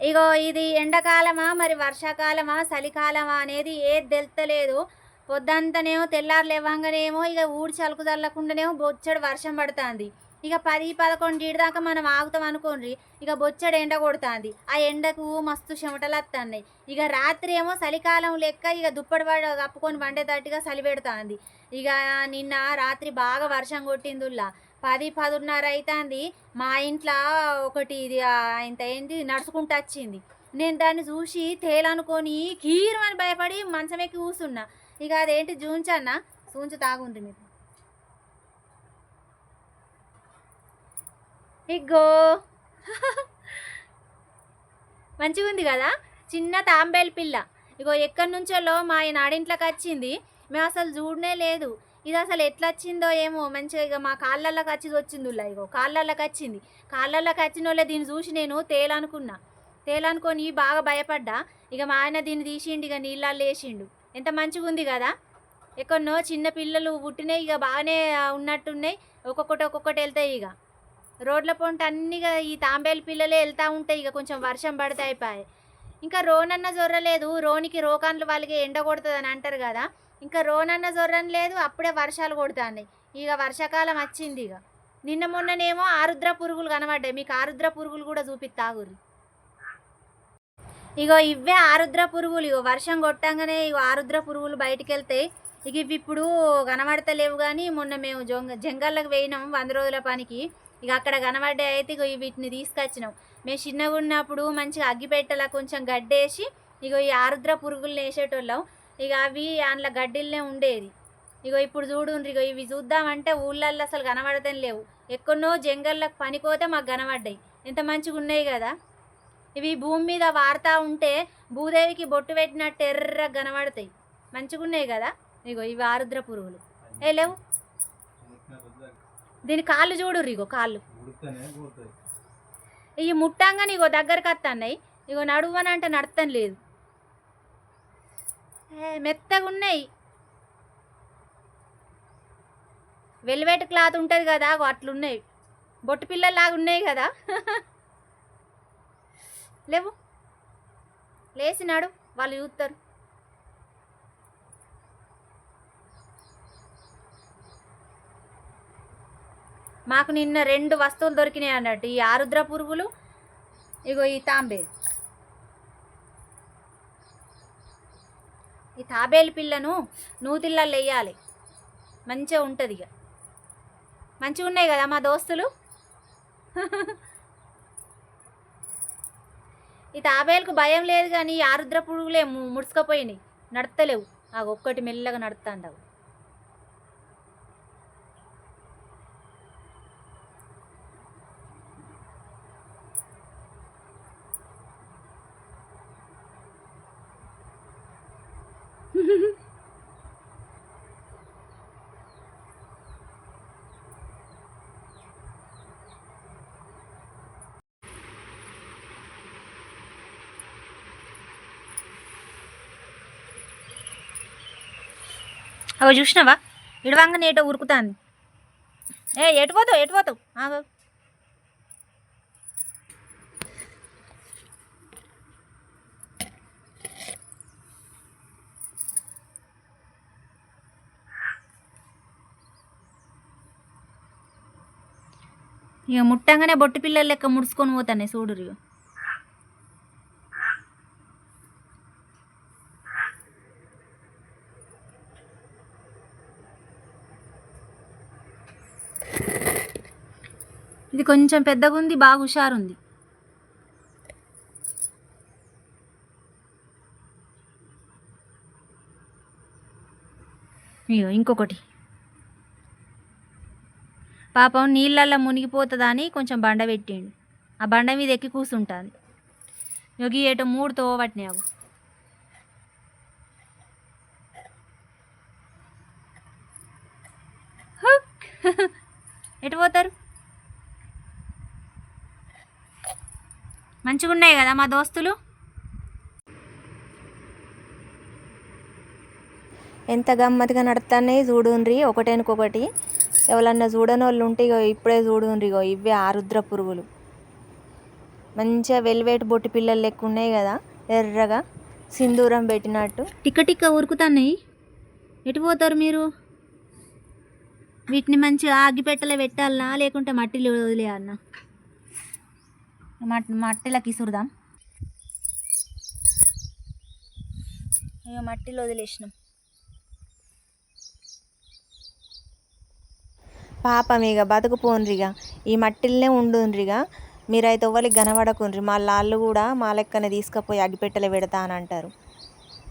ఇగో ఇది ఎండాకాలమా మరి వర్షాకాలమా చలికాలమా అనేది ఏది తెలుస్తలేదు పొద్దంతనేమో తెల్లారు లేవంగానేమో ఇక ఊడి చలుకు చల్లకుండానేమో బొచ్చడు వర్షం పడుతుంది. ఇక పది పదకొండు దాకా మనం ఆగుతాం అనుకోండి ఇక బొచ్చడు ఎండ కొడుతుంది. ఆ ఎండకు మస్తు చెమటలు వస్తున్నాయి ఇక రాత్రి ఏమో చలికాలం లెక్క ఇక దుప్పటి పడ కప్పుకొని వండేటట్టుగా చలి పెడుతుంది. ఇక నిన్న రాత్రి బాగా వర్షం కొట్టిందిలా పది పదున్నర అవుతుంది మా ఇంట్లో ఒకటి ఇది ఇంత ఏంటి నడుచుకుంటూ వచ్చింది. నేను దాన్ని చూసి తేలనుకొని కీరు అని భయపడి మంచం ఎక్కి కూర్చున్నా ఇక అదేంటి జూంచన్న చూంచు తాగుంది మీకు ఇగ్గో. మంచిగా ఉంది కదా? చిన్న తాంబేలు పిల్ల. ఇగో ఎక్కడి నుంచో మా ఆయన ఆడింట్లోకి వచ్చింది. మేము అసలు చూడనే లేదు. ఇది అసలు ఎట్లా వచ్చిందో ఏమో మంచిగా ఇక మా కాళ్ళల్లోకి వచ్చి వచ్చింది ఉల్లా ఇగో కాళ్ళల్లోకి వచ్చింది కాళ్ళల్లోకి వచ్చిన వాళ్ళే దీన్ని చూసి నేను తేలనుకున్నా. తేలనుకొని బాగా భయపడ్డా. ఇక మా ఆయన దీన్ని తీసిండు ఇక నీళ్ళల్లో వేసిండు. ఎంత మంచిగా ఉంది కదా. ఎక్కడనో చిన్న పిల్లలు పుట్టినాయి ఇక బాగానే ఉన్నట్టున్నాయి. ఒక్కొక్కటి ఒక్కొక్కటి వెళ్తాయి ఇక రోడ్ల పొంట అన్నిగా ఈ తాంబేలు పిల్లలే వెళ్తూ ఉంటాయి ఇక కొంచెం వర్షం పడితే అయిపోయాయి ఇంకా రోనన్న జొర్రలేదు రోనికి రోకాన్లు వాళ్ళకి ఎండ కొడుతుంది అని అంటారు కదా. ఇంకా రోనన్న జొర్రని లేదు అప్పుడే వర్షాలు కొడుతున్నాయి ఇక వర్షాకాలం వచ్చింది ఇక. నిన్న మొన్ననేమో ఆరుద్ర పురుగులు కనబడ్డాయి. మీకు ఆరుద్ర పురుగులు కూడా చూపిస్తాగుర్రి ఇగో ఇవే ఆరుద్ర పురుగులు. ఇగో వర్షం కొట్టంగానే ఇగో ఆరుద్ర పురుగులు బయటికి వెళ్తాయి ఇక ఇవి ఇప్పుడు కనబడతలేవు కానీ మొన్న మేము జొంగ జంగల్లోకి పోయినాం వంద రోజుల పనికి. ఇక అక్కడ కనబడ్డాయి అయితే ఇగో వీటిని తీసుకొచ్చినాం. మేము చిన్నగా ఉన్నప్పుడు మంచిగా అగ్గిపెట్టలా కొంచెం గడ్డేసి ఇగో ఈ ఆరుద్ర పురుగులు వేసేటోళ్ళం. ఇక అవి అందులో గడ్డిల్నే ఉండేది. ఇగో ఇప్పుడు చూడుండ్రి ఇగో ఇవి చూద్దామంటే ఊళ్ళల్లో అసలు కనబడతాం లేవు. ఎక్కడో జంగల్లకు పనిపోతే మాకు కనబడ్డాయి. ఎంత మంచిగా ఉన్నాయి కదా. ఇవి భూమి మీద వారుతా ఉంటే భూదేవికి బొట్టు పెట్టినట్టు ఎర్ర కనబడతాయి. మంచిగా ఉన్నాయి కదా. ఇగో ఇవి ఆరుద్ర పురుగులు ఏ లేవు. దీని కాళ్ళు చూడు ఇగో కాళ్ళు. ఇవి ముట్టంగా నీగో దగ్గరకు వస్తున్నాయి ఇగో నడువనంటే నడతం లేదు మెత్తగా ఉన్నాయి. వెల్వెట్ క్లాత్ ఉంటుంది కదా అట్లున్నాయి. బొట్టు పిల్లల్లాగా ఉన్నాయి కదా. లేవు. లేచినాడు వాళ్ళు చూస్తారు మాకు నిన్న రెండు వస్తువులు దొరికినాయి అన్నట్టు ఈ ఆరుద్ర పురుగులు ఇగో ఈ తాంబేది ఈ తాబేలు పిల్లను నూతిళ్ళల్లో వేయాలి మంచిగా ఉంటుంది ఇక. మంచిగా ఉన్నాయి కదా మా దోస్తులు? ఈ తాబేలుకు భయం లేదు కానీ ఈ ఆరుద్ర పురుగులే ముడుచుకపోయినాయి. నడతలేవు. ఆ ఒక్కటి మెల్లగా నడుస్తాండవు అవి చూసినావా? ఇడవంగా నేటో ఉరుకుతాంది. ఏ ఎటు పోతావు ఎటు పోతావు? ఆగు. ఇక ముట్టంగానే బొట్టు పిల్లలు లెక్క ముడుచుకొని పోతానే చూడు ఇది కొంచెం పెద్దగా ఉంది బాగా హుషారుంది. ఇగో ఇంకొకటి. పాపం నీళ్ళల్లో మునిగిపోతుందని కొంచెం బండ పెట్టిండు. ఆ బండ మీద ఎక్కి కూర్చుంటుంది యోగి ఏటో మూడు తోవబట్టినాయి అవి ఎటు పోతారు? మంచిగా ఉన్నాయి కదా మా దోస్తులు? ఎంత గమ్మత్తుగా నడుతున్నాయి చూడుండ్రి ఒకటేనుకొకటి ఎవరన్నా చూడని వాళ్ళు ఉంటే ఇగో ఇప్పుడే చూడుండ్రి ఇగో ఇవే ఆరుద్ర పురుగులు. మంచిగా వెల్వేట్ బొట్టి పిల్లలు లెక్క ఉన్నాయి కదా ఎర్రగా సింధూరం పెట్టినట్టు. టిక్క టిక్క ఉరుకుతున్నాయి. ఎటు పోతారు మీరు? వీటిని మంచిగా ఆగిపెట్టలో పెట్టాలనా? లేకుంటే మట్టిలో వదిలేయాలనా? మట్ మట్టిలోకి ఇసురుదాం ఇక మట్టిలో వదిలేసినాం. పాపం ఇక బతుకుపోన్రిగా ఈ మట్టిల్నే ఉండుండ్రిగా. మీరైతే ఎవ్వరికి కనబడకుండ్రి. మా లాళ్ళు కూడా మా లెక్కనే తీసుకుపోయి అగ్గిపెట్టెలు పెడతా అని అంటారు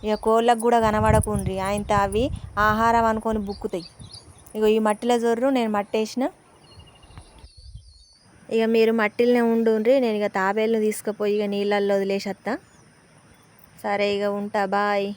ఇక కోళ్ళకు కూడా కనబడకుండ్రి. ఆయన అవి ఆహారం అనుకొని బుక్కుతాయి. ఇక ఈ మట్టిలో జొర్రు నేను మట్టేసిన. ఇక మీరు మట్టిలోనే ఉండుండ్రి నేను ఇక తాబేళ్ళను తీసుకుపోయి ఇక నీళ్ళల్లో వదిలేసత్తా. సరే ఇక ఉంటా బాయ్.